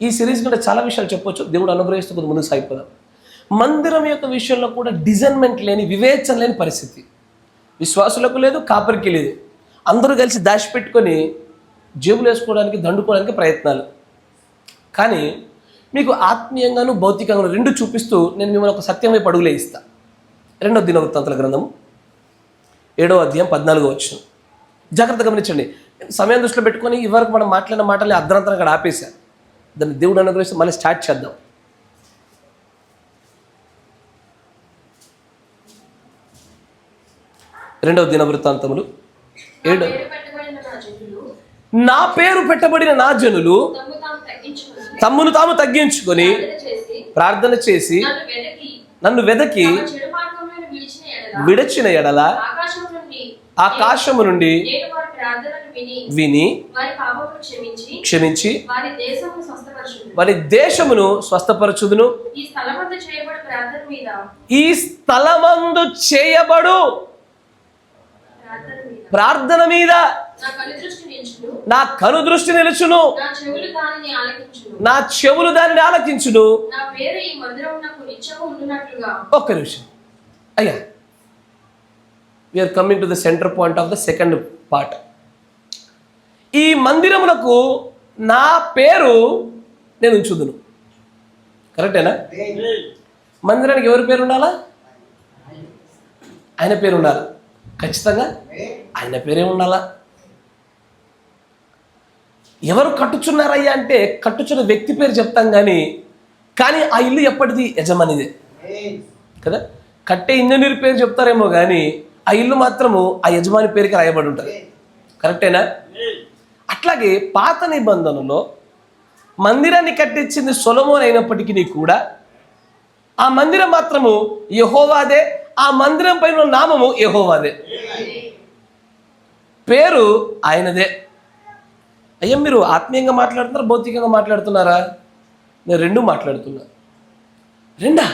ఈ సిరీస్ కంటే చాలా విషయాలు చెప్పొచ్చు. దేవుడు అనుగ్రహిస్తూ కొద్ది ముందుకు సాగిపోదాం. మందిరం యొక్క విషయంలో కూడా డిజైన్మెంట్ లేని వివేచన లేని పరిస్థితి. విశ్వాసులకు లేదు కాపరికి లేదు. అందరూ కలిసి దాచిపెట్టుకొని జేబులు వేసుకోవడానికి దండుకోవడానికి ప్రయత్నాలు. కానీ మీకు ఆత్మీయంగాను భౌతికంగాను రెండు చూపిస్తూ నేను మిమ్మల్ని ఒక సత్యం వైపు అడుగులే ఇస్తా. రెండో దినవృత్తాంతల గ్రంథము ఏడవ అధ్యాయం పద్నాలుగో వచ్చిన జాగ్రత్త గమనించండి. సమయం దృష్టిలో పెట్టుకొని ఇవరకు మనం మాట్లాడిన మాటల్ని అర్ధరంతరం అక్కడ ఆపేశాను దాన్ని దేవుడు అనుగ్రహిస్తే మళ్ళీ స్టార్ట్ చేద్దాం. రెండవ దిన వృత్తాంతములు ఏడు. పేరు పెట్టబడిన నా పేరు పెట్టబడిన నా జనులు తమ్మును తాము తగ్గించుకొని ప్రార్థన చేసి నన్ను వెదకి విడిచిన ఎడల ఆకాశము నుండి విని క్షమించి వారి దేశమును స్వస్థపరచుదును. ఈ స్థలమందు చేయబడి ప్రార్థన మీద నా కను దృష్టి నిలుచును. నా చెవులు దానిని ఆలకించును. ఒక్క నిమిషం. అయ్యా we are coming to the centre point of the second part ఈ మందిరమునకు నా పేరు నేను ఉంచుదును. కరెక్టేనా? మందిరానికి ఎవరి పేరు ఉండాలా? ఆయన పేరు ఉండాలా? ఖచ్చితంగా? ఆయన పేరే ఉండాలా? ఎవరు కట్టుచున్నారయ్యా అంటే కట్టుచున్న వ్యక్తి పేరు చెప్తాం కానీ కానీ ఆ ఇల్లు ఎప్పటిది? యజమానిదే. కదా? కట్టే ఇంజనీర్ పేరు చెప్తారేమో కానీ ఆ ఇల్లు మాత్రము ఆ యజమాని పేరుకి రాయబడి ఉంటుంది. కరెక్టేనా? అట్లాగే పాత నిబంధనలో మందిరాన్ని కట్టించింది సొలమోన్ అయినప్పటికీ కూడా ఆ మందిరం మాత్రము యహోవాదే ఆ మందిరం పైన నామము యహోవాదే. పేరు ఆయనదే. అయ్యా మీరు ఆత్మీయంగా మాట్లాడుతున్నారా భౌతికంగా మాట్లాడుతున్నారా? నేను రెండు మాట్లాడుతున్నా. రెండా?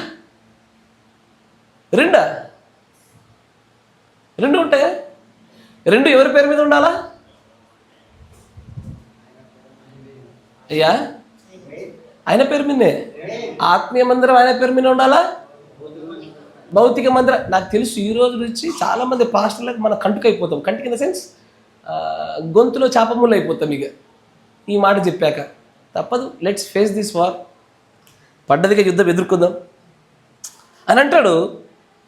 రెండా? రెండు ఉంటాయా రెండు ఎవరి పేరు మీద ఉండాలా? అయ్యా ఆయన పేరు మీదే? ఆత్మీయ మందిరం ఆయన పేరు మీద ఉండాలా? భౌతిక మందిరం. నాకు తెలుసు ఈ రోజు నుంచి చాలా మంది పాస్టర్లకు మనం కంటుకైపోతాం. కంటికి ఇన్ ద సెన్స్ గొంతులో చాపములు అయిపోతాం ఇక. ఈ మాట చెప్పాక. తప్పదు. లెట్స్ ఫేస్ దిస్ వార్ పడ్డదిగా యుద్ధం ఎదుర్కొందాం. అని అంటాడు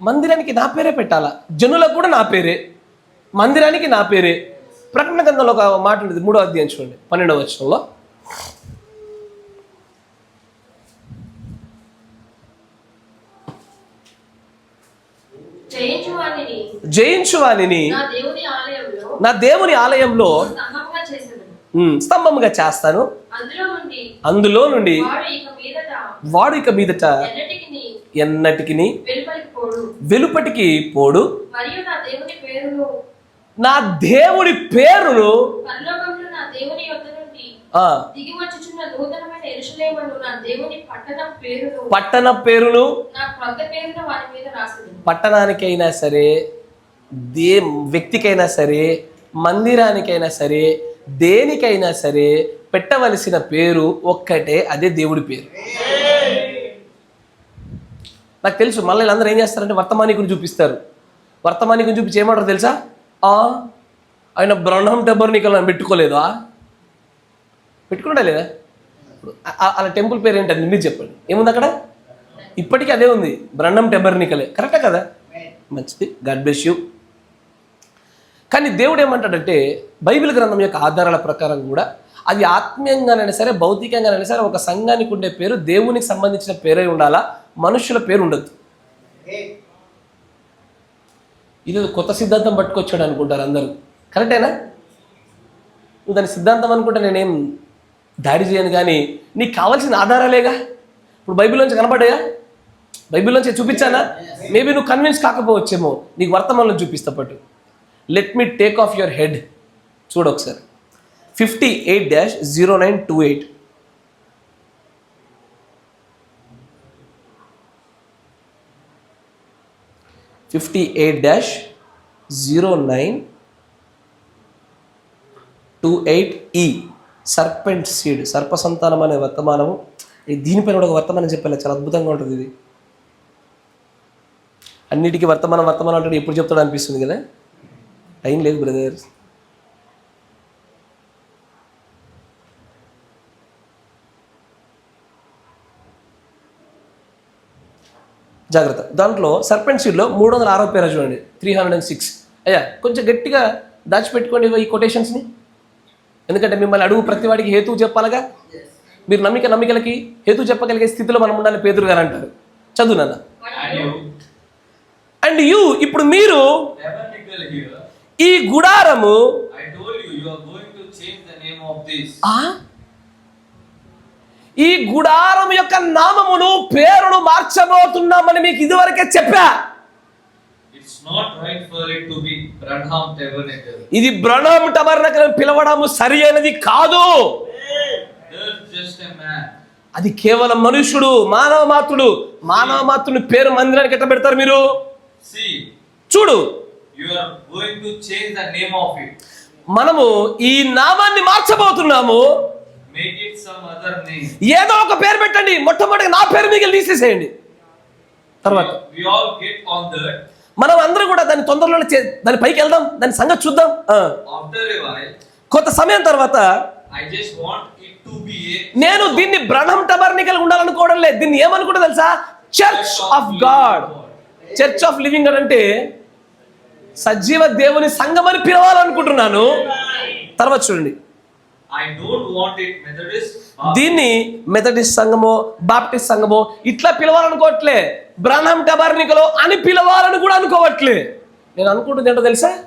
మందిరానికి నా పేరే పెట్టాలా? జనులకు కూడా నా పేరే. మందిరానికి నా పేరే. ప్రకటన గ్రంథంలో ఒక మాట ఉంటుంది మూడో అధ్యాయం చూడండి పన్నెండవ వచనంలో. జయించు వారిని జయించు వానిని నా దేవుని ఆలయంలో స్తంభముగా చేస్తాను. అందులో నుండి వాడు ఇక మీదట ఎన్నటికి వెలుపటికి పోడు. నా దేవుని పేరును పట్టణం పేరును పట్టణానికైనా సరే దే వ్యక్తికైనా సరే మందిరానికైనా సరే దేనికైనా సరే పెట్టవలసిన పేరు ఒక్కటే అదే దేవుడి పేరు. నాకు తెలుసు మళ్ళీ వీళ్ళందరూ ఏం చేస్తారంటే వర్తమానికుని చూపిస్తారు. వర్తమానికుని చూపించి ఏమంటారు తెలుసా? ఆ ఆయన బ్రహ్మం టెబర్నికల్ అని పెట్టుకోలేదా? పెట్టుకుంటా లేదా? ఇప్పుడు అలా టెంపుల్ పేరు ఏంటండి మీరు చెప్పండి. ఏముంది అక్కడ? ఇప్పటికీ అదే ఉంది. బ్రహ్మం టెబర్నికలే కరెక్టే కదా? మంచిది. God bless you. కానీ దేవుడు ఏమంటాడంటే బైబిల్ గ్రంథం యొక్క ఆధారాల ప్రకారం కూడా అది ఆత్మీయంగానైనా సరే భౌతికంగానైనా సరే ఒక సంఘానికి ఉండే పేరు దేవునికి సంబంధించిన పేరే ఉండాలా? మనుషుల పేరు ఉండదు ఇది కొత్త సిద్ధాంతం పట్టుకొచ్చాడు అనుకుంటారు అందరూ. కరెక్టేనా? నువ్వు దాని సిద్ధాంతం అనుకుంటే నేనేం దాడి చేయను కానీ నీకు కావాల్సిన ఆధారాలేగా? ఇప్పుడు బైబిల్లోంచి కనపడ్డాయా బైబిల్లోంచి చూపించానా? మేబీ నువ్వు కన్విన్స్ కాకపోవచ్చేమో. నీకు వర్తమానంలో చూపిస్తా పట్టు. Let me take off your head చూడు ఒకసారి. Fifty eight dash zero nine two eight fifty eight dash zero nine two eight ఈ సర్పెంట్ సీడ్ సర్ప సంతానం అనే వర్తమానము. ఈ దీనిపైన కూడా ఒక వర్తమానం చెప్పాలి. చాలా అద్భుతంగా ఉంటుంది ఇది. అన్నిటికీ వర్తమానం వర్తమానం అంటే ఎప్పుడు చెప్తాడు అనిపిస్తుంది కదా? టైం లేదు బ్రదర్. జాగ్రత్త. దాంట్లో సర్పెంట్ సీడ్లో మూడు వందల ఆరో పేర చూడండి. Three hundred and six. అయ్యా కొంచెం గట్టిగా దాచిపెట్టుకోండి ఈ కొటేషన్స్ని. ఎందుకంటే మిమ్మల్ని అడుగు ప్రతి వాడికి హేతువు చెప్పాలగా? మీరు నమ్మిక నమ్మికలకి హేతు చెప్పగలిగే స్థితిలో మనం ఉండాలి పేదరు గారు అంటారు. చదువు నాన్న. అండ్ యూ ఇప్పుడు మీరు ఈ గుడారము? ఈ గుడారం యొక్క నామమును పేరును మార్చబోతున్నామని మీకు ఇదివరకే చెప్పా. ఇది బ్రణం టబర్నకల్ పిలవడము సరి అయినది కాదు. అది కేవలం మనుషుడు మానవ మాత్రుడు. మానవ మాత్రుని పేరు మందిరానికి ఎట్లా పెడతారు మీరు? చూడు. మనము ఈ నామాన్ని మార్చబోతున్నాము. ఏదో ఒక పేరు పెట్టండి. మొట్టమొదటిగా నా పేరు మిగిలి తీసేసేయండి. తర్వాత. మనం అందరూ కూడా దాని తొందరలోనే చే- దాని పైకి వెళ్దాం దాని సంగతి చూద్దాం. కొంత సమయం తర్వాత నేను దీన్ని బ్రహ్మ టబర్నికల్ ఉండాలనుకోవడం లేదు. దీన్ని ఏమనుకుంటా తెలుసా? Church of God church of living God అంటే సజీవ దేవుని సంఘం అని పిలవాలనుకుంటున్నాను. తర్వాత చూడండి. దీన్ని మెథడిస్ట్ సంఘమో బాప్టిస్ట్ సంఘమో ఇట్లా పిలవాలనుకోవట్లే. బ్రహ్మం టబర్నికలో అని పిలవాలని కూడా అనుకోవట్లే. నేను అనుకుంటుంది ఏంటో తెలుసా?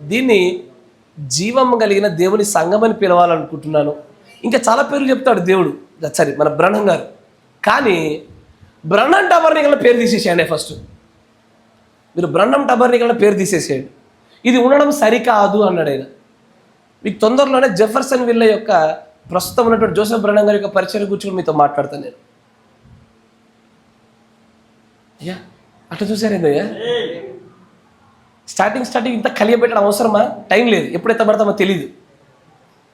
దీన్ని జీవం కలిగిన దేవుని సంఘం అని పిలవాలనుకుంటున్నాను. ఇంకా చాలా పేర్లు చెప్తాడు దేవుడు. సరే మన బ్రహ్మం గారు. కానీ బ్రహ్మం టబర్నికల పేరు తీసేసేయండి ఫస్ట్. మీరు బ్రహ్మం టబర్నికల పేరు తీసేసేయండి. ఇది ఉండడం సరికాదు అన్నాడు ఆయన. మీకు తొందరలోనే జెఫర్సన్ విల్ల యొక్క ప్రస్తుతం ఉన్నటువంటి జోసెఫ్ బ్రణం గారి యొక్క పరిచయం కూర్చొని మీతో మాట్లాడతాను నేను. అయ్యా అట్లా చూసారేందయ్యా స్టార్టింగ్ స్టార్టింగ్ ఇంత కలియబెట్టడం అవసరమా? టైం లేదు. ఎప్పుడైతే పడతామో తెలియదు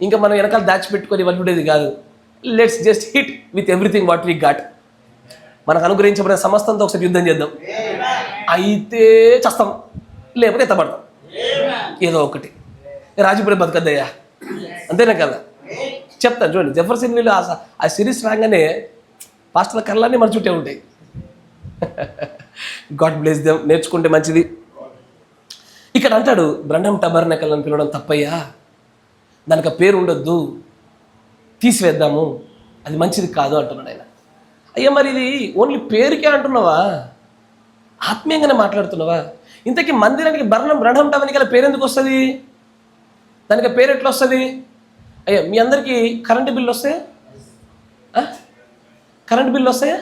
ఇంకా మనం వెనకాల దాచిపెట్టుకొని వదిలేది కాదు. Let's just hit with everything what we got మనకు అనుగ్రహించబడిన సమస్తంతో ఒకసారి యుద్ధం చేద్దాం. అయితే చస్తాం. లేకపోతే ఎత్తపడతాం ఏదో ఒకటి. రాజీపడి బతకద్దయ్యా? అంతేనా కదా? చెప్తాను చూడండి జెఫర్సన్ వీళ్ళు ఆ- ఆ సిరీస్ రాగానే పాస్టర్ల కళ్ళన్నీ మన చుట్టే ఉంటాయి. గాడ్ బ్లెస్ దెమ్ నేర్చుకుంటే మంచిది. ఇక్కడ అంటాడు బ్రండమ్ టబర్నకల్ అని పిలవడం తప్పయ్యా. దానికి ఆ పేరు ఉండొద్దు. తీసివేద్దాము. అది మంచిది కాదు అంటున్నాడు ఆయన. అయ్యా మరి ఇది ఓన్లీ పేరుకే అంటున్నావా? ఆత్మీయంగానే మాట్లాడుతున్నావా? ఇంతకీ మందిరానికి బర్ణం బ్రహ్మం టవనికల పేరు ఎందుకు వస్తుంది? దానికి పేరు ఎట్లా వస్తుంది అయ్యా మీ అందరికీ కరెంటు బిల్లు వస్తాయా కరెంట్ బిల్లు వస్తాయా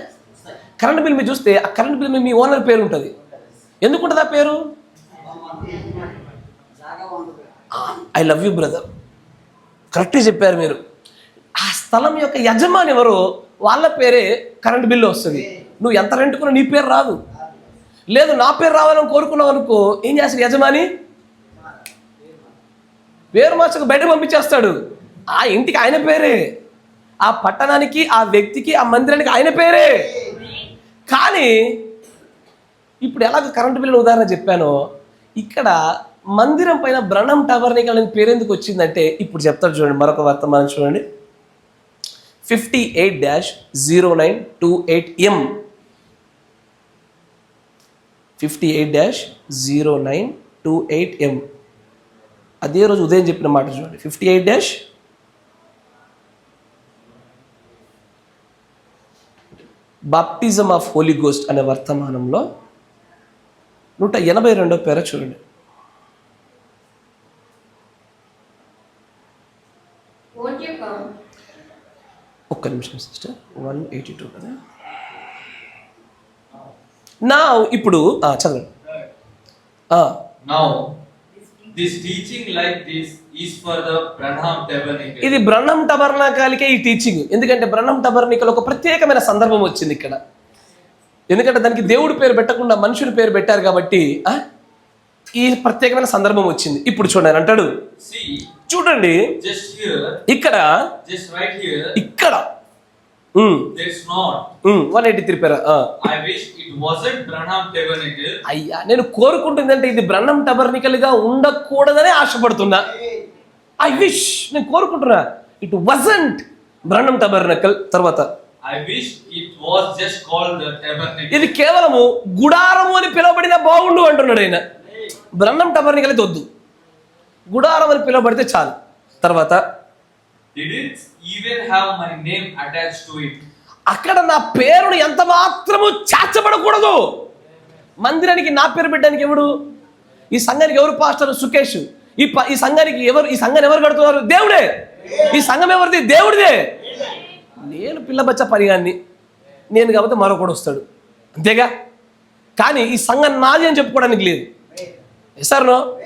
కరెంట్ బిల్ మీరు చూస్తే ఆ కరెంట్ బిల్ మీద మీ ఓనర్ పేరు ఉంటుంది. ఎందుకుంటుంది ఆ పేరు? ఐ లవ్ యూ బ్రదర్ కరెక్ట్గా చెప్పారు మీరు. ఆ స్థలం యొక్క యజమాని ఎవరు వాళ్ళ పేరే కరెంట్ బిల్లు వస్తుంది. నువ్వు ఎంత రెంట్కున్నా నీ పేరు రాదు. లేదు నా పేరు రావాలని కోరుకున్నావు అనుకో ఏం చేస్తాడు యజమాని? పేరు మార్చక బయట పంపించేస్తాడు. ఆ ఇంటికి ఆయన పేరే. ఆ పట్టణానికి ఆ వ్యక్తికి ఆ మందిరానికి ఆయన పేరే. కానీ ఇప్పుడు ఎలాగ కరెంటు బిల్లు ఉదాహరణ చెప్పానో ఇక్కడ మందిరం పైన బ్రణం టవర్నికల్ అనే పేరెందుకు వచ్చిందంటే ఇప్పుడు చెప్తారు చూడండి మరొక వర్తమానం చూడండి. Fifty eight dash zero nine two eight M fifty eight dash zero nine two eight M అదే రోజు ఉదయం చెప్పిన మాట చూడండి. Fifty eight dash baptism of Holy Ghost అనే వర్తమానంలో నూట ఎనభై రెండో పేర చూడండి. ఒక్క నిమిషం సిస్టర్. వన్ ఎయిటీ టూ కదా? నా ఇప్పుడు చదవండి. Branham Tabernacle. ఇది బ్రహ్మం టబర్నాకాలికే ఈ టీచింగ్ ఎందుకంటే బ్రహ్మం టబర్నికల్ ఒక ప్రత్యేకమైన సందర్భం వచ్చింది ఇక్కడ ఎందుకంటే దానికి దేవుడి పేరు పెట్టకుండా మనుషుడి పేరు పెట్టారు కాబట్టి? ఈ ప్రత్యేకమైన సందర్భం వచ్చింది ఇప్పుడు చూడండి అంటాడు చూడండి ఇక్కడ ఇక్కడ. వన్ ఎయిటీ త్రీ పేర wasn't Branham Tabernacle. అయ్యా నేను కోరుకుంటుందంటే ఇది బ్రహ్మం టబర్నికల్గా ఉండకూడదని ఆశపడుతున్నా. ఐ విష్ నేను కోరుకుంటున్నా. ఇట్ వజంట్ బ్రహ్మం టబర్నకల్ తర్వాత. Called the tabernacle. ఇది కేవలము గుడారము అని పిలువబడిన బాగుండు అంటున్నాడు ఆయన. బ్రహ్మం టబర్నికల్ అయితే వద్దు. గుడారం అని పిలువబడితే చాలు. తర్వాత. Didn't even have my name attached to it? అక్కడ నా పేరును ఎంత మాత్రము చేర్చబడకూడదు మందిరానికి నా పేరు పెట్టడానికి ఎవడు? ఈ సంఘానికి ఎవరు పాస్టర్ సుకేష్? ఈ ప- ఈ సంఘానికి ఎవరు ఈ సంఘాన్ని ఎవరు కడుతున్నారు? దేవుడే! ఈ సంఘం ఎవరిది? దేవుడిదే! నేను పిల్లబచ్చ పరిగాన్ని నేను కాబట్టి మరొకడు వస్తాడు. అంతేగా? కానీ ఈ సంఘం నాది అని చెప్పుకోవడానికి లేదు. సార్ నో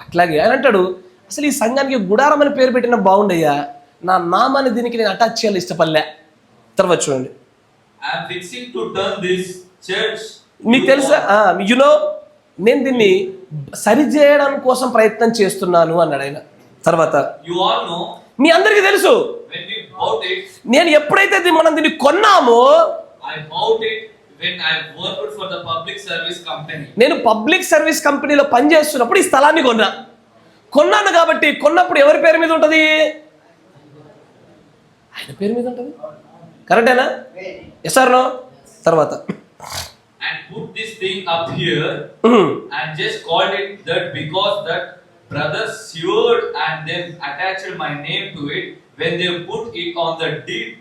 అట్లాగే అని అంటాడు అసలు ఈ సంఘానికి గుడారం అని పేరు పెట్టిన బాగుండయ్యా నా నామాన్ని దీనికి నేను అటాచ్ చేయాలి ఇష్టపడలే. తర్వాత చూడండి. మీకు తెలుసా? యునో నేను దీన్ని సరిచేయడం కోసం ప్రయత్నం చేస్తున్నాను అన్నాడు ఆయన తర్వాత మీ అందరికీ తెలుసు. నేను ఎప్పుడైతే మనం దీన్ని కొన్నామో. నేను పబ్లిక్ సర్వీస్ కంపెనీలో పనిచేస్తున్నప్పుడు ఈ స్థలాన్ని కొన్నా. కొన్నాను కాబట్టి కొన్నప్పుడు ఎవరి పేరు మీద ఉంటుంది? ఆయన పేరు మీద ఉంటుంది? కరెక్టేనా? ఎస్ఆర్నో తర్వాత. And put this thing up here and just called that because that brothers sired and then attached my name to it when they put it on the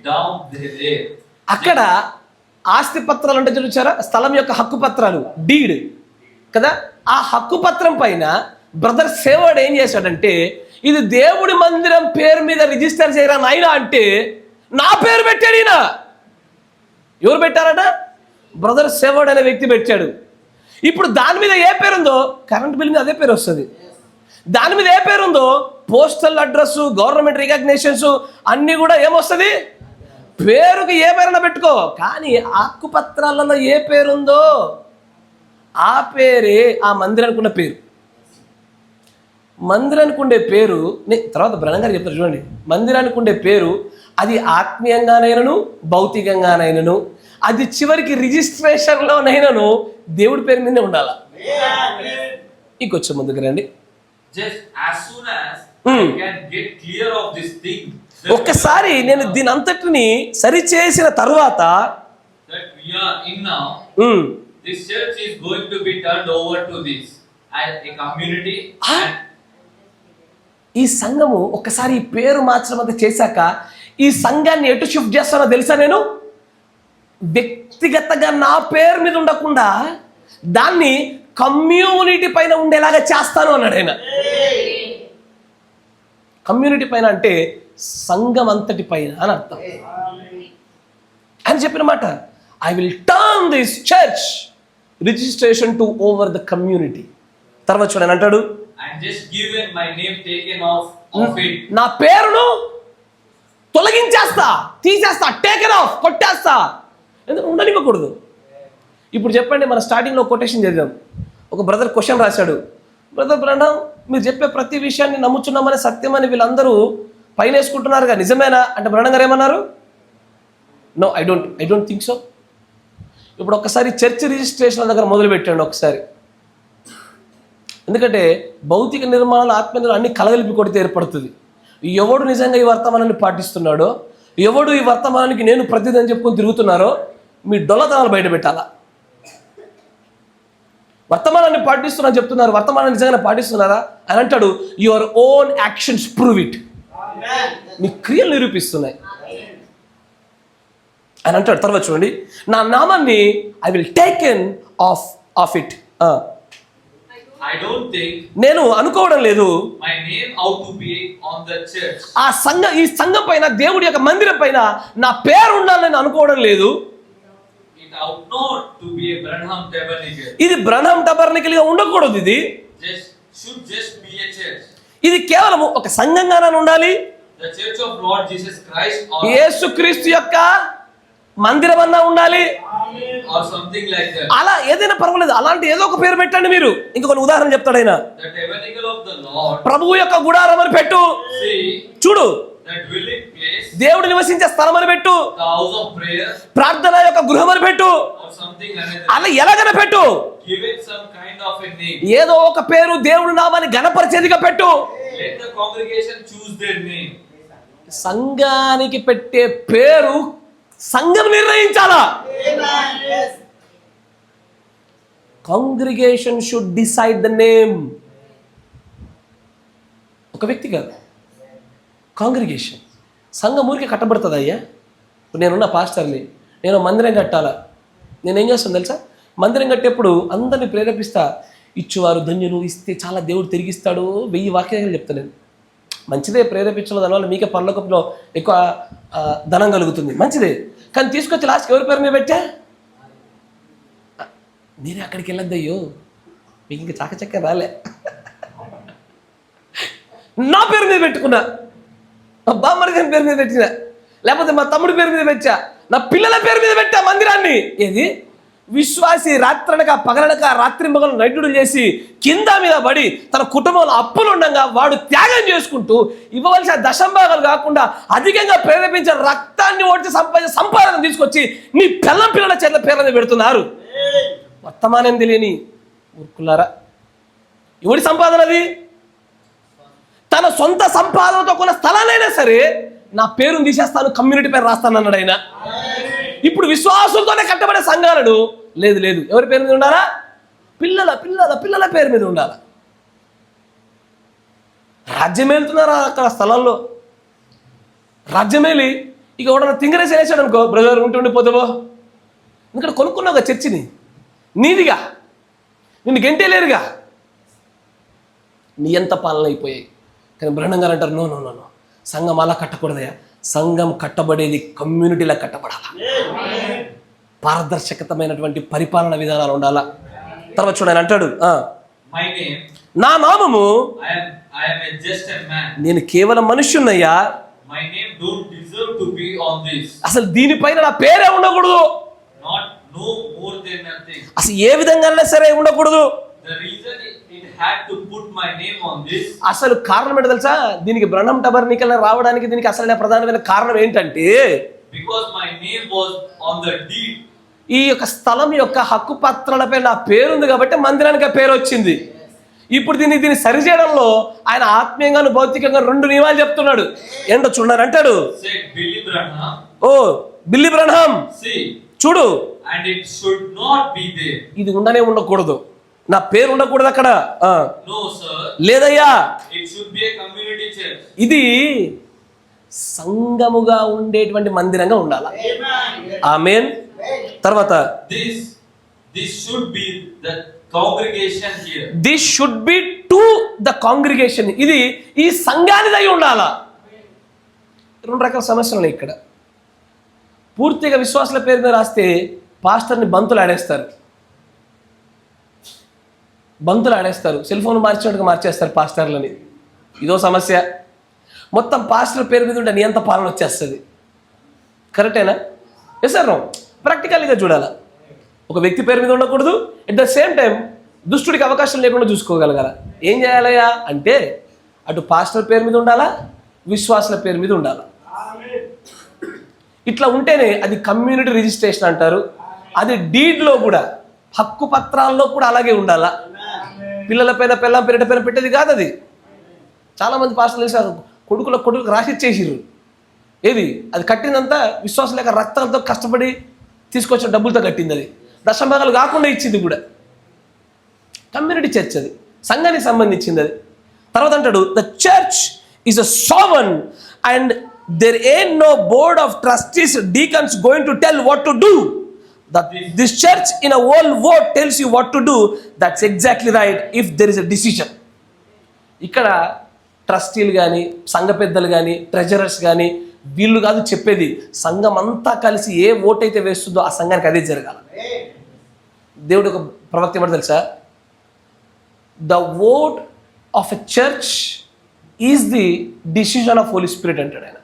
down there అక్కడ ఆస్తి పత్రాలు అంటే చూసారా స్థలం యొక్క హక్కు పత్రాలు డీడ్. కదా? ఆ హక్కు పత్రం పైన బ్రదర్ సేవర్డ్ ఏం చేశాడంటే ఇది దేవుడి మందిరం పేరు మీద రిజిస్టర్ చేయరా నాయనా అంటే నా పేరు పెట్టాడు ఈయన. ఎవరు పెట్టారట? బ్రదర్ సేవడ్ అనే వ్యక్తి పెట్టాడు. ఇప్పుడు దాని మీద ఏ పేరు ఉందో కరెంట్ బిల్ మీద అదే పేరు వస్తుంది. దాని మీద ఏ పేరు ఉందో పోస్టల్ అడ్రస్ గవర్నమెంట్ రికగ్నేషన్స్ అన్నీ కూడా ఏమొస్తుంది? పేరుకి ఏ పేరైనా పెట్టుకో. కానీ ఆకుపత్రాలలో ఏ పేరుందో ఆ పేరే ఆ మందిరానికి ఉన్న పేరు. మందిరానికి ఉండే పేరు తర్వాత బ్రహ్మ గారు చెప్తారు చూడండి. మందిరానికి ఉండే పేరు అది ఆత్మీయంగానైనను భౌతికంగానైనను అది చివరికి రిజిస్ట్రేషన్లోనైనను దేవుడి పేరు మీదనే ఉండాల? ఇంకొచ్చే ముందుకు రండి. Just as soon as Hmm. I can get clear of this thing that, ఒక్కసారి నేను దీని అంతటిని సరిచేసిన తర్వాత that we are in now, um, this church is going to be turned over to this as a community Ah. and ఈ సంఘము ఒక్కసారి ఈ పేరు మార్చడం అంతా చేశాక ఈ సంఘాన్ని ఎటు షిఫ్ట్ చేస్తానో తెలుసా నేను? వ్యక్తిగతంగా నా పేరు మీద ఉండకుండా దాన్ని కమ్యూనిటీ పైన ఉండేలాగా చేస్తాను అన్నాడు ఆయన. కమ్యూనిటీ పైన అంటే సంఘం అంతటి పైన అని అర్థం. అని చెప్పిన మాట I will turn this church registration to over the community తర్వాత చూడండి అంటాడు it. నా పేరును తొలగించేస్తా తీసేస్తా టేకెన్ ఆఫ్ కొట్టేస్తా. ఎందుకు ఉండనివ్వకూడదు? ఇప్పుడు చెప్పండి మన స్టార్టింగ్లో కొటేషన్ చదివాం ఒక బ్రదర్ క్వశ్చన్ రాశాడు. బ్రదర్ బ్రహ్మ మీరు చెప్పే ప్రతి విషయాన్ని నమ్ముచున్నామని సత్యమని వీళ్ళందరూ పైన వేసుకుంటున్నారుగా నిజమేనా? అంటే బ్రహ్మ గారు ఏమన్నారు? No I don't I don't think so ఇప్పుడు ఒకసారి చర్చ్ రిజిస్ట్రేషన్ దగ్గర మొదలు పెట్టండి ఒకసారి. ఎందుకంటే భౌతిక నిర్మాణాలు ఆత్మ అన్ని కలగలిపి కొడితే ఏర్పడుతుంది. ఎవడు నిజంగా ఈ వర్తమానాన్ని పాటిస్తున్నాడో ఎవడు ఈ వర్తమానానికి నేను ప్రతిదీ అని చెప్పుకొని తిరుగుతున్నారో మీ డొల్లతనాలు బయట పెట్టాలా? వర్తమానాన్ని పాటిస్తున్నా చెప్తున్నారు వర్తమానాన్ని నిజంగా పాటిస్తున్నారా? అని అంటాడు your own actions prove it నీ క్రియలు నిరూపిస్తున్నాయి. అని అంటాడు. తర్వాత చూడండి నా నామాన్ని I will taken off off it నేను అనుకోవడం లేదు. ఆ సంఘ ఈ సంఘం పైన దేవుడి యొక్క మందిరం పైన నా పేరు ఉండాలని అనుకోవడం లేదు. ఇది బ్రహ్మ టబర్నికలిగా ఉండకూడదు ఇది. ఇది కేవలం ఒక సంఘంగానే ఉండాలి. యేసు యొక్క మందిరం అన్నా ఉండాలి అలా ఏదైనా పర్వాలేదు. అలాంటి ఏదో ఒక పేరు పెట్టండి మీరు. ఇంకొక ఉదాహరణ చెప్తాడు ఆయన. ప్రభువు యొక్క గుడారం అని పెట్టు. చూడు. దేవుడు నివసించే స్థలం అని పెట్టు. ప్రార్థన యొక్క గృహం అని పెట్టు. అలా ఎలాగైనా పెట్టు. ఏదో ఒక పేరు దేవుడు నామాన్ని గణపరిచేదిగా పెట్టు. సంఘానికి పెట్టే పేరు సంఘం నిర్ణయించాలా? Congregation should decide the name ఒక వ్యక్తి కాదు. కాంగ్రిగేషన్ సంఘం ఊరికి కట్టబడుతుంది అయ్యా. ఇప్పుడు నేనున్న పాస్టర్ని నేను మందిరం కట్టాలా? నేనేం చేస్తాను తెలుసా? మందిరం కట్టేప్పుడు అందరిని ప్రేరేపిస్తా. ఇచ్చువారు ధన్యులు ఇస్తే చాలా దేవుడు తిరిగిస్తాడు. వెయ్యి వాక్యాలు చెప్తాను నేను. మంచిదే ప్రేరేపించడం దానివల్ల మీకే పనులకంలో ఎక్కువ ధనం కలుగుతుంది. మంచిదే. కానీ తీసుకొచ్చి లాస్ట్కి ఎవరి పేరు మీద పెట్టా? మీరే అక్కడికి వెళ్ళొద్దయ్యో మీకు ఇంకా చాకచక్క రాలే. నా పేరు మీద పెట్టుకున్నా. మా బామ్మడి పేరు మీద పెట్టిన. లేకపోతే మా తమ్ముడి పేరు మీద పెట్టా. నా పిల్లల పేరు మీద పెట్టా మందిరాన్ని. ఏది? విశ్వాసి రాత్రనక పగలనక రాత్రి మగలు నైటుడు చేసి కింద మీద పడి తన కుటుంబంలో అప్పులు ఉండగా వాడు త్యాగం చేసుకుంటూ ఇవ్వవలసిన దశంభాగాలు కాకుండా అధికంగా ప్రేరేపించిన రక్తాన్ని ఓడిచి సంపాదించిన సంపాదన తీసుకొచ్చి నీ పిల్లం పిల్లల చేతుల పేర్లని పెడుతున్నారు. వర్తమానం తెలియని ఊరుకున్నారా ఎవడి సంపాదన అది? తన సొంత సంపాదనతో కొన్న స్థలాలైనా సరే నా పేరును తీసేస్తాను కమ్యూనిటీ పేరు రాస్తాను అన్నాడు ఆయన. ఇప్పుడు విశ్వాసంతోనే కట్టబడే సంఘాలను లేదు లేదు. ఎవరి పేరు మీద ఉండాలా? పిల్లల పిల్లల పిల్లల పేరు మీద ఉండాలా? రాజ్యం వెళ్తున్నారా అక్కడ స్థలంలో రాజ్యమేలి ఇక ఎవడన్నా తింగరేసి వేసాడు అనుకో బ్రదర్ ఉంటుండి పోతావో ఇక్కడ కొనుక్కున్నావు ఒక చర్చిని? నీదిగా? నిన్ను గెంటేలేరుగా? ఎంత పాలన అయిపోయాయి. కానీ బ్రహ్మం గారు అంటారు నో నో నో నో. సంఘం అలా కట్టకూడదయా సంఘం కట్టబడేది కమ్యూనిటీలా కట్టబడాలా పారదర్శకతమైనటువంటి పరిపాలన విధానాలు ఉండాలా తర్వాత చూడండి అంటాడు నా నామము. నేను కేవలం మనుష్యున్నయ్యా. అసలు దీనిపైన నా పేరే ఉండకూడదు. అసలు ఏ విధంగా సరే ఉండకూడదు అసలు కారణం ఏంటో తెలుసా? దీనికి బ్రహ్మం టబర్నికల్ రావడానికి దీనికి అసలైన ప్రధానమైన కారణం ఏంటంటే. ఈ యొక్క స్థలం యొక్క హక్కు పత్రాలపై నా పేరుంది కాబట్టి మందిరానికి ఆ పేరు వచ్చింది. ఇప్పుడు దీన్ని దీన్ని సరిచేయడంలో ఆయన ఆత్మీయంగాను భౌతికంగా రెండు నియమాలు చెప్తున్నాడు. ఏంటో చూడన్నారు అంటాడు. ఓ బిల్లి బ్రహ్మం చూడు. ఇది ఉండనే ఉండకూడదు. నా పేరు ఉండకూడదు అక్కడ. ఆ. లేదయ్యా. ఇది సంఘముగా ఉండేటువంటి మందిరంగా ఉండాలి? ఆమెన్. తర్వాత This this should be the congregation here. This should be to the congregation ఇది ఈ సంఘానిదై ఉండాలా? రెండు రకాల సమస్యలు ఉన్నాయి ఇక్కడ. పూర్తిగా విశ్వాసాల పేరు మీద రాస్తే పాస్టర్ని బంతులు ఆడేస్తారు బంతులు ఆడేస్తారు. సెల్ ఫోన్ మార్చినట్టుగా మార్చేస్తారు పాస్టర్లని. ఇదో సమస్య. మొత్తం పాస్టర్ పేరు మీద ఉంటే నియంత పాలన వచ్చేస్తుంది. కరెక్టేనా? ఎస్ సార్ ప్రాక్టికల్గా చూడాలా. ఒక వ్యక్తి పేరు మీద ఉండకూడదు. అట్ ద సేమ్ టైం దుష్టుడికి అవకాశం లేకుండా చూసుకోగలగాల. ఏం చేయాలయ్యా? అంటే అటు పాస్టర్ పేరు మీద ఉండాలా? విశ్వాసుల పేరు మీద ఉండాలా. ఇట్లా ఉంటేనే అది కమ్యూనిటీ రిజిస్ట్రేషన్ అంటారు. అది డీడ్లో కూడా హక్కు పత్రాల్లో కూడా అలాగే ఉండాలా. పిల్లల పైన పిల్లం పేరిట పైన పెట్టేది కాదు అది. చాలామంది పాస్టర్లు తెలిసారు కొడుకుల కొడుకు రాసి ఇచ్చేసిర్రు. ఏది? అది కట్టిందంతా విశ్వాసం లేక రక్తాలతో కష్టపడి తీసుకొచ్చిన డబ్బులతో కట్టింది అది. దశభాగాలు కాకుండా ఇచ్చింది కూడా. కమ్యూనిటీ చర్చ్ అది. సంఘానికి సంబంధించింది అది. తర్వాత అంటాడు the church is a sovereign and there a no board of trustees deacons going to tell what to do this church in a whole world tells you what to do that's exactly right if there is a decision ఇక్కడ ట్రస్టీలు కానీ సంఘ పెద్దలు కానీ treasurers కానీ వీళ్ళు కాదు చెప్పేది సంఘం అంతా కలిసి ఏ ఓట్ అయితే వేస్తుందో ఆ సంఘానికి అదే జరగాలి. దేవుడు ఒక ప్రవక్త ఏమంటే తెలుసా? The vote of a church is the decision of Holy Spirit అంటాడు ఆయన.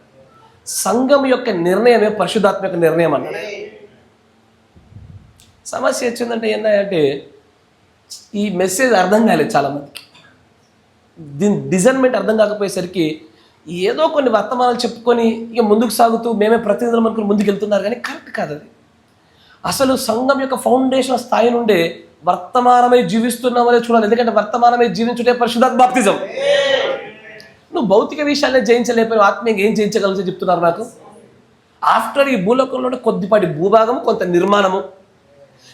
సంఘం యొక్క నిర్ణయమే పరిశుధాత్మక నిర్ణయం అన్నాడు సమస్య వచ్చిందంటే ఏంటంటే ఈ మెసేజ్ అర్థం కాలేదు చాలామందికి. దీని డిజైన్మెంట్ అర్థం కాకపోయేసరికి ఏదో కొన్ని వర్తమానాలు చెప్పుకొని ఇక ముందుకు సాగుతూ మేమే ప్రతినిధులు అనుకుని ముందుకు వెళ్తున్నారు కానీ కరెక్ట్ కాదు అది. అసలు సంఘం యొక్క ఫౌండేషన్ స్థాయి నుండే వర్తమానమై జీవిస్తున్నామనే చూడాలి. ఎందుకంటే వర్తమానమై జీవించుటే పరిశుద్ధాత్మ బాప్తిజం. నువ్వు భౌతిక విషయాలే జయించలేకపోయావు ఆత్మీయంగా ఏం జయించగలవు చెప్తున్నారు నాకు? ఆఫ్టర్ ఈ భూలోకంలో కొద్దిపాటి భూభాగము కొంత నిర్మాణము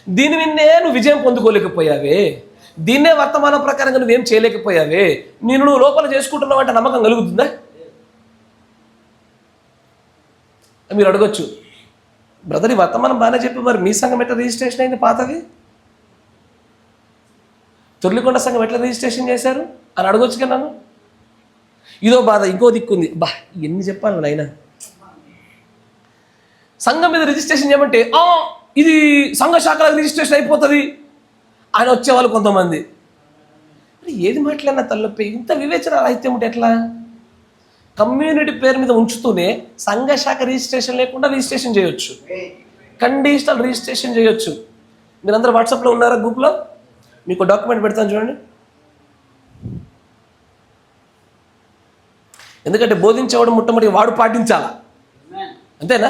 దీని మీదే నువ్వు విజయం పొందుకోలేకపోయావే. దీన్నే వర్తమాన ప్రకారంగా నువ్వేం చేయలేకపోయావే. నేను నువ్వు లోపల చేసుకుంటున్నావు అంటే నమ్మకం కలుగుతుందా? మీరు అడగొచ్చు. బ్రదర్ ఈ వర్తమానం బాగానే చెప్పి మరి మీ సంఘం ఎట్లా రిజిస్ట్రేషన్ అయింది పాతది? తొర్లికొండ సంఘం ఎట్లా రిజిస్ట్రేషన్ చేశారు? అని అడగొచ్చు కదా నన్ను. ఇదో బాధ ఇంకో దిక్కుంది బా ఎన్ని చెప్పాలి నాయన? సంఘం మీద రిజిస్ట్రేషన్ చేయమంటే ఇది సంఘ రిజిస్ట్రేషన్ అయిపోతుంది. అని వచ్చేవాళ్ళు కొంతమంది. ఏది మాట్లాడినా తల్లొప్పి ఇంత వివేచన రాహిత్యం ఉంటే ఎట్లా? కమ్యూనిటీ పేరు మీద ఉంచుతూనే సంఘ శాఖ రిజిస్ట్రేషన్ లేకుండా రిజిస్ట్రేషన్ చేయొచ్చు. కండిషనల్ రిజిస్ట్రేషన్ చేయొచ్చు. మీరందరూ వాట్సాప్లో ఉన్నారా గ్రూప్లో? మీకు డాక్యుమెంట్ పెడతాను చూడండి. ఎందుకంటే బోధించేవాడు ముట్టమడి వాడు పాటించాలా? అంతేనా?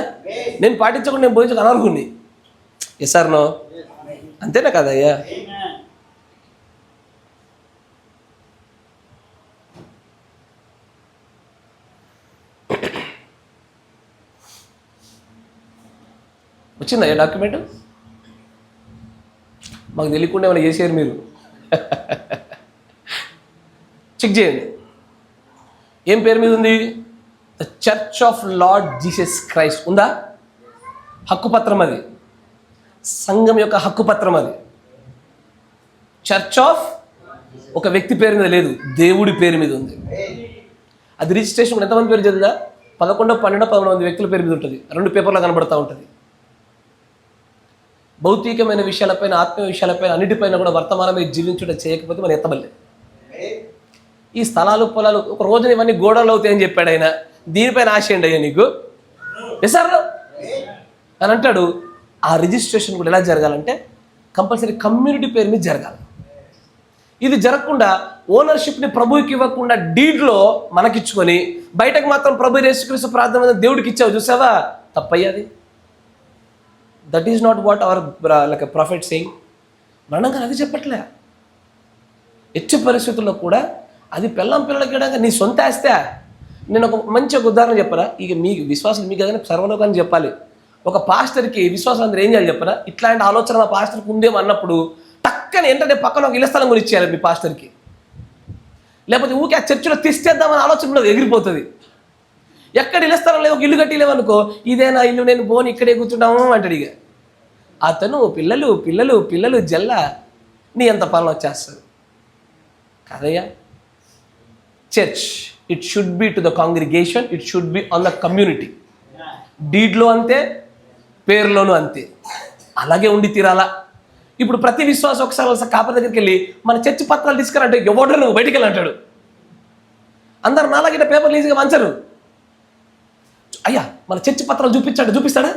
నేను పాటించకుండా నేను బోధించక అనర్హుని ఎస్ నో అంతేనా కదయ్యా వచ్చిందా ఏ డాక్యుమెంట్ మాకు తెలియకుండా ఏమైనా చేసారు మీరు? చెక్ చేయండి. ఏం పేరు మీద ఉంది? The church of Lord Jesus Christ ఉందా? హక్కుపత్రం అది. సంఘం యొక్క హక్కుపత్రం అది. చర్చ్ ఆఫ్ ఒక వ్యక్తి పేరు మీద లేదు దేవుడి పేరు మీద ఉంది. అది రిజిస్ట్రేషన్ ఎంతమంది పేరు చదివినా పదకొండో పన్నెండో పదమూడు మంది వ్యక్తుల పేరు మీద ఉంటుంది. రెండు పేపర్లో కనబడతా ఉంటుంది. భౌతికమైన విషయాలపైన ఆత్మీయ విషయాలపైన అన్నిటిపైన కూడా వర్తమానమే జీవించుట చేయకపోతే మనం ఎత్తబడలేదు ఈ స్థలాలు పొలాలు ఒక రోజున ఇవన్నీ గోడలు అవుతాయని చెప్పాడు ఆయన. దీనిపైన ఆశ ఏంటి అయ్యా నీకు? ఎసారు అని అంటాడు ఆ రిజిస్ట్రేషన్ కూడా ఎలా జరగాలంటే కంపల్సరీ కమ్యూనిటీ పేరు మీద జరగాలి. ఇది జరగకుండా ఓనర్షిప్ని ప్రభువుకి ఇవ్వకుండా డీడ్లో మనకిచ్చుకొని బయటకు మాత్రం ప్రభు యేసుక్రీస్తు ప్రార్థన దేవుడికి ఇచ్చావు చూసావా? తప్పయ్యాది. That is not what our like prophet saying మరణంగా అది చెప్పట్లే. ఎచ్చు పరిస్థితుల్లో కూడా అది పిల్లం పిల్లలకి నీ సొంత ఆస్తే. నేను ఒక మంచి ఒక ఉదాహరణ చెప్పరా ఇక మీ విశ్వాసం మీకు ఏదైనా సర్వలోకాన్ని చెప్పాలి. ఒక పాస్టర్కి విశ్వాసం అందరూ ఏం చేయాలి చెప్పరా ఇట్లాంటి ఆలోచన మా పాస్టర్కి ఉందేమో అన్నప్పుడు టక్కని ఏంటంటే పక్కన ఒక ఇళ్ళ స్థలం గురించి ఇచ్చేయాలి మీ పాస్టర్కి. లేకపోతే ఊకే ఆ చర్చిలో తీసేద్దామని ఆలోచన ఉండదు ఎగిరిపోతుంది. ఎక్కడ ఇళ్ళ స్థలం లేదు ఒక ఇల్లు కట్టిలేవనుకో ఇదేనా ఇల్లు నేను బోన్ ఇక్కడే కూర్చున్నాము అంటాడు ఇక. అతను పిల్లలు పిల్లలు పిల్లలు జల్ల నీ ఎంత పనులు వచ్చేస్తుంది. కాదయ్యా. Church it should be to the congregation it should be on the community డీడ్లో అంతే పేరులోనూ అంతే. అలాగే ఉండి తీరాలా? ఇప్పుడు ప్రతి విశ్వాసం ఒకసారి ఒకసారి కాపర్ దగ్గరికి వెళ్ళి మన చర్చి పత్రాలు తీసుకురంటే ఎవడో నువ్వు బయటికి వెళ్ళంటాడు. అందరు నాలాగిట పేపర్లు ఈజీగా మంచరు అయ్యా మన చర్చి పత్రాలు చూపించాడు చూపిస్తాడా?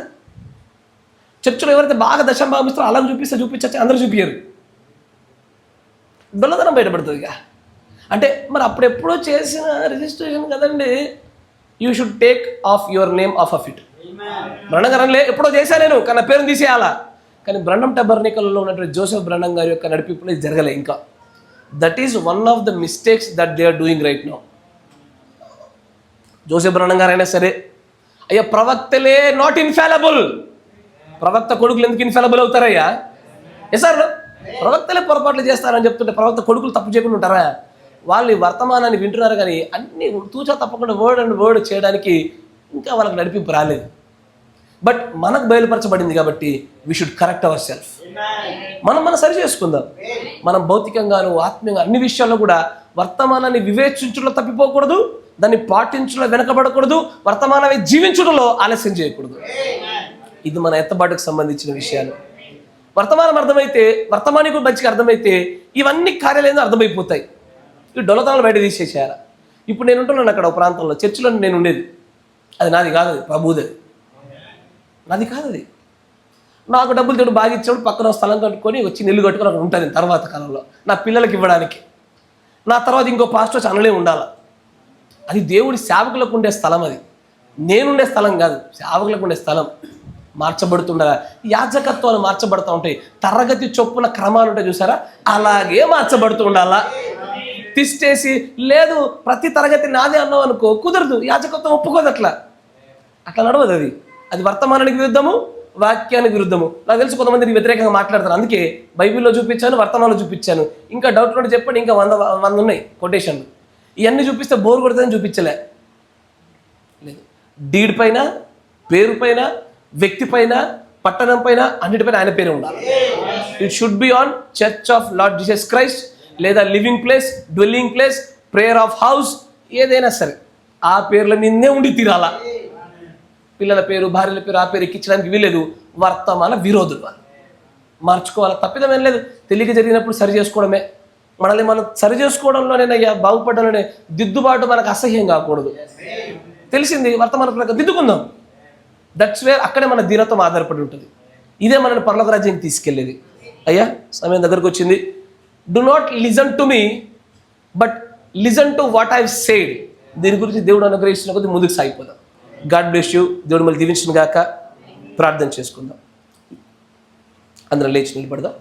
చర్చిలో ఎవరైతే బాగా దశం భావిస్తారో అలా చూపిస్తే చూపించచ్చు అందరూ చూపించరు డొల్లదనం బయటపడుతుంది ఇక. అంటే మరి అప్పుడెప్పుడో చేసిన రిజిస్ట్రేషన్ కదండి you should take off your name off off it బ్రణంగారంలే ఎప్పుడో చేశా నేను కానీ నా పేరుని తీసేయాలా? కానీ బ్రండం టెబర్నికల్లో ఉన్నటువంటి జోసెఫ్ బ్రండం గారి యొక్క నడిపింపులో ఇది జరగలే ఇంకా. That is one of the mistakes that they are doing right now Joseph బ్రండం గారైనా సరే అయ్యా ప్రవక్తలే నాట్ ఇన్ఫాలబుల్ ప్రవక్త కొడుకులు ఎందుకు ఇన్ఫాలబుల్ అవుతారయ్యా? ఏ సార్ ప్రవక్తలే పొరపాట్లు చేస్తారని చెప్తుంటే ప్రవక్త కొడుకులు తప్పు చేయకుండా ఉంటారా? వాళ్ళు ఈ వర్తమానాన్ని వింటున్నారు కానీ అన్ని తూచా తప్పకుండా వర్డ్ అండ్ వర్డ్ చేయడానికి ఇంకా వాళ్ళకి నడిపింపు రాలేదు. బట్ మనకు బయలుపరచబడింది కాబట్టి we should correct our self మనం మనం సరి చేసుకుందాం. మనం భౌతికంగాను ఆత్మీయంగా అన్ని విషయాల్లో కూడా వర్తమానాన్ని వివేచించడంలో తప్పిపోకూడదు దాన్ని పాటించడంలో వెనకబడకూడదు వర్తమానమే జీవించడంలో ఆలస్యం చేయకూడదు. ఇది మన ఎత్తబాటుకు సంబంధించిన విషయాలు. వర్తమానం అర్థమైతే వర్తమానికి మంచిగా అర్థమైతే ఇవన్నీ కార్యాలయం అర్థమైపోతాయి. ఈ డొలతనాలు బయట తీసేసేయాలి ఇప్పుడు నేను ఉంటున్నాను అక్కడ ఒక ప్రాంతంలో చర్చిలో నేను ఉండేది. అది నాది కాదు ప్రభుదే నాది కాదు అది నాకు డబ్బులు తోడు బాగా ఇచ్చాడు పక్కన స్థలం కట్టుకొని వచ్చి నిల్లు కట్టుకొని అక్కడ ఉంటుంది తర్వాత కాలంలో. నా పిల్లలకి ఇవ్వడానికి. నా తర్వాత ఇంకో పాస్టర్ అనలే ఉండాలి. అది దేవుడి సేవకులకు ఉండే స్థలం అది. నేనుండే స్థలం కాదు సేవకులకు ఉండే స్థలం. మార్చబడుతుండగా. యాజకత్వాలు మార్చబడుతూ ఉంటాయి. తరగతి చొప్పున క్రమాలు ఉంటాయి చూసారా? అలాగే మార్చబడుతూ ఉండాలా. తిష్టేసి లేదు ప్రతి తరగతి నాదే అన్నావు అనుకో కుదరదు. యాజకత్వం ఒప్పుకోదు అట్లా అట్లా నడవదు అది. అది వర్తమానానికి విరుద్ధము వాక్యానికి విరుద్ధము. నాకు తెలుసు కొంతమంది వ్యతిరేకంగా మాట్లాడతారు. అందుకే బైబిల్లో చూపించాను వర్తమానంలో చూపించాను. ఇంకా డౌట్ ఉంటే చెప్పండి ఇంకా వంద వంద ఉన్నాయి కొటేషన్లు. ఇవన్నీ చూపిస్తే బోర్ కొడుతుందని చూపించలే. లేదు. డీడ్ పైన పేరు పైన వ్యక్తి పైన పట్టణం పైన అన్నిటిపైన ఆయన పేరు ఉండాలి. It should be on church of Lord Jesus Christ లేదా living place dwelling place prayer of house ఏదైనా సరే. ఆ పేర్ల నిన్నే ఉండి తీరాలా? పిల్లల పేరు భార్యల పేరు ఆ పేరు ఎక్కించడానికి వీలేదు వర్తమాన విరోధులు వాళ్ళు. మార్చుకోవాలి తప్పిదమేం లేదు. తెలియక జరిగినప్పుడు సరి చేసుకోవడమే. మనల్ని మనం సరి చేసుకోవడంలోనే బాగుపడడంలోనే దిద్దుబాటు మనకు అసహ్యం కాకూడదు. తెలిసింది వర్తమాన ప్రకారం దిద్దుకుందాం. దట్స్ వేర్ అక్కడే మన దీనత్వం ఆధారపడి ఉంటుంది. ఇదే మనల్ని పర్లోక రాజ్యానికి తీసుకెళ్ళేది. అయ్యా సమయం దగ్గరకు వచ్చింది. Do not listen to me but listen to what I said దీని గురించి దేవుడు అనుగ్రహిస్తున్న కొద్దీ ముందుకు సాగిపోదాం. గాడ్ బ్లెస్ యూ దేవుడు మళ్ళీ దీవించిన గాక ప్రార్థన చేసుకుందాం. అందరం లేచి నిలబడదాం.